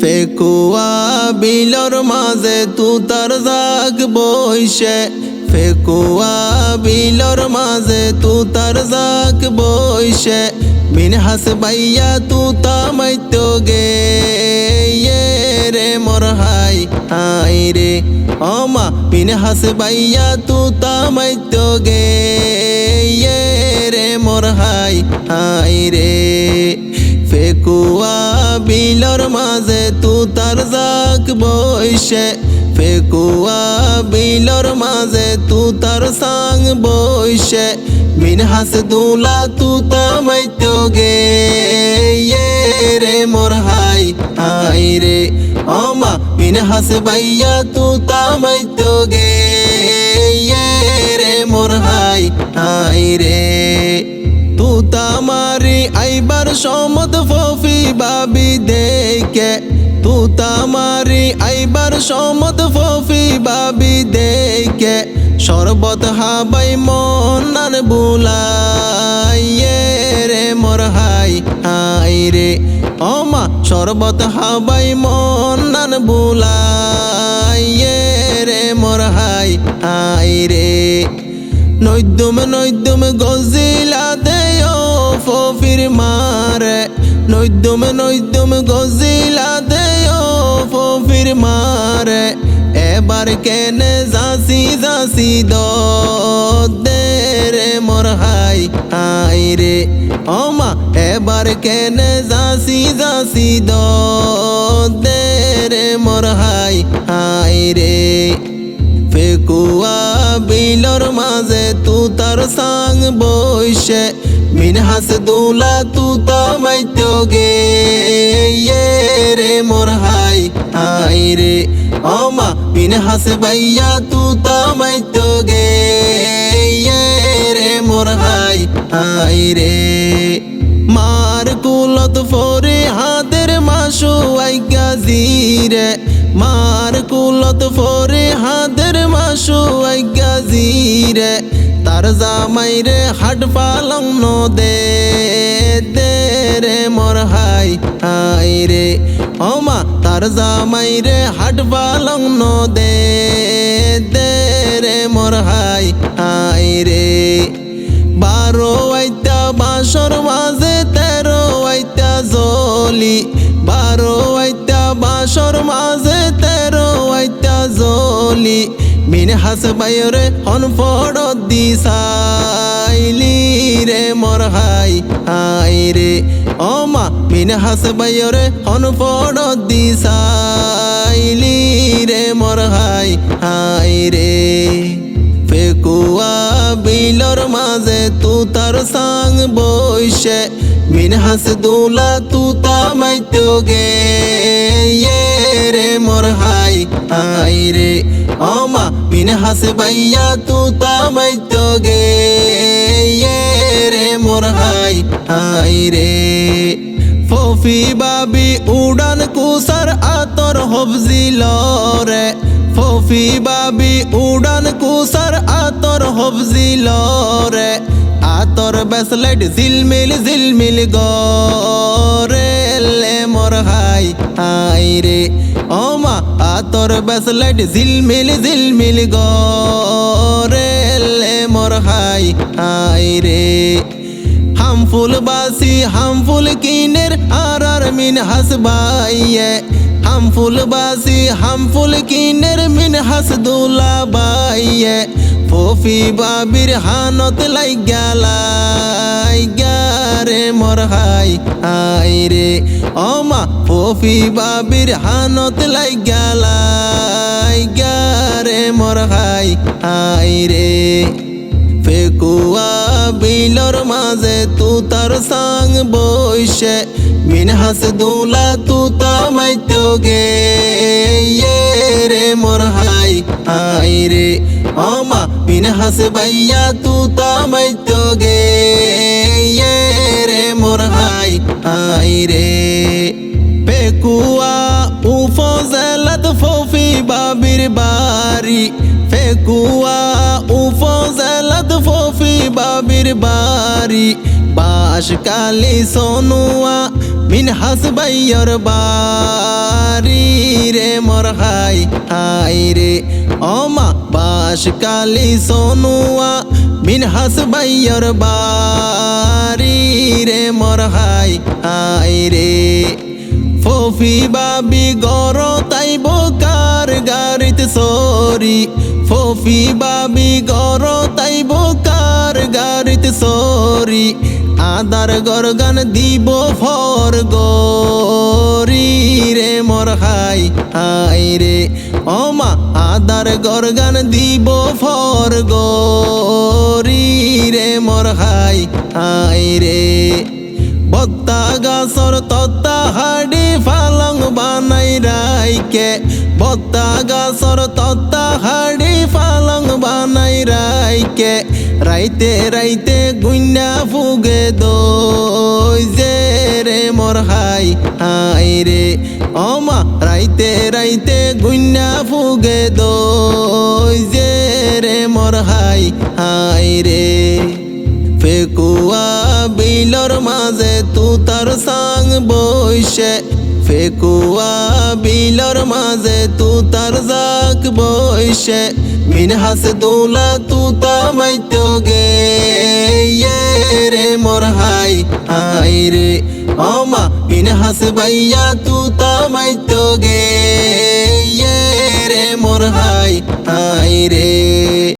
ফেকুয়া বিলর মাঝে তু তার জাগ বইসে। ফেকুয়া বিলর মাঝে তু তার জাগ বইসে। মিন হাস বাইয়া তু তা মাইতো গে। ইয়ে রে মোর হাই হাই রে। অমা, মিন হাস বাইয়া তু তা মাইতো গে। ইয়ে রে মোর হাই হাই রে। ফেকুয়া বিলর মাঝে তু তার জাক বইসে। ফেকুয়া বিলর মাঝে তু তার সাং বইসে। মিন হাস দুলা তু তামাইতো গে। ইয়ে রে মোর হাই হাই রে। অমা মিন হাস বাইয়া তু তামাইতো গে। ইয়ে রে মোর হাই হাই রে। তু তামারি আইবার সমত দেখে তু তামারি আইবার সমত ফফি বাবি দেখে শরবত হাবাই মনার বুলাই রে মোর হাই হাই রে। অমা শরবত হাবাই মনার বুলাই রে মোর হাই হাই রে। নৈদুম নৈদুম গজিলা ফফির মারে। নৈদুম নৈদুম গজিলা দেয় ফফির মারে। এবার কেনে যাসি যাসি দ রে মোর হাই হাই রে। অমা এবার কেনে যাসি যাসি দ রে মোর হাই হাই রে। ফেকুয়া বিলর মাঝে তু তার সাং বইসে মিন হাস দুলা তু তামাইতো গে ইয়ে রে মোর হাই হাই রে। অমা মিন হাস বাইয়া তু তামাইতো গে ইয়ে রে মোর হাই হাই রে। মার কুলত ফরে হাতের মাসু আইগা জিরে মার কুলত ফরে হাতের মাসু জিরে তার জামাই রে হাট পালং ন দে রে মোর হাই হাই রে। ওমা তার জামাই রে হাট পালং ন দে রে মোর হাই হাই রে। বারো আইতা বাসর মাঝে, তেরো আইতা জলি, বারো বাসর মাঝে তেরো আইতা জলি। মিন হাস বাইরে হন ফড় দিসাইলি রে মর হাই হাই রে। ওমা মিন হাস বাইরে হন ফড় দিসাইলি রে মর হাই হাই রে। তার সাং বইসে মিন হাস দুলা তু তামাইতো গে রে মোর হাই হাই রে অমা মিন হাস বাইয়া তু তামাইতো গে রে মোর হাই হাই রে ফফি বাবি উড়ান কুসার আতর হবজি লরে ফফি বাবি উড়ান কুসার আতর হবজি লরে, আতর বেসলেট জিলমিল জিলমিল গরে, লে হাই হাই রে। ওমা, আতর বেসলেট জিলমিল জিলমিল গরে, লে মোর হাই হাই রে। হামফুল বাসি, হামফুল কিনের আর আর মিন হাসবাইয়ে হামফুল বাসি হামফুল কিনের মিন হাস দুলা বাইয়ে ফফি বাবির হানত লাই গালাই গারে মোর হাই হাই রে। অমা ফফি বাবির হানত লাই গালাই গারে মোর হাই হাই রে। ফেকুয়া বিলর মাঝে তু তার সাং বইসে মিন হাস দুলা তু তামাইতো গে। ইয়ে রে মোর হাই হাই রে। অমা, মিন হাস বাইয়া তু তামাইতো গে। ইয়ে রে মোর হাই হাই রে। ফেকুয়া উফজেলত ফফি বাবির বাড়ি ফেকুয়া উপজেলাত ফফি বাবির বাড়ি বাস কালি সোনুয়া মিন হাসবাইয়র বার রে মোর হাই হাই রে অমা বাস কালি সোনুয়া মিনহাস বাইয়র বাড়ি রে মোর হাই হাই রে ফফি বাবি গর তাই গাড়িতে সরি, ফফি বাবি গর তাই বোকার গাড়িতে সরি, আদার গরগান দিব ফর গরি রে মোর হাই হাই রে, ওমা আদার গরগান দিব ফর গরি রে মোর হাই হাই রে বত্তা গাছর তত্তা হাডি ফালং বানাই রাইকে। বত্তা গাছর তত্তা হাডি ফালং বানাই রাইকে। রাইতে রাইতে গুইনা ফুগে দই যে রে মোর হাই হাই রে। অমা রাইতে রাইতে গুইনা ফুগে দই যে রে মোর হাই হাই রে। ফেকুয়া বিলর মাঝে, তু তার সাং বইসে। ফেকুয়া বিলর মাঝে, তু তার জাক বইসে। মিন হাস দোলা, তু তা মাইতো গে। ইয়ে রে মোর হাই হাই রে। অমা, মিন হাস ভাইয়া, তু তা মাইতো গে। ইয়ে রে মোর হাই হাই রে।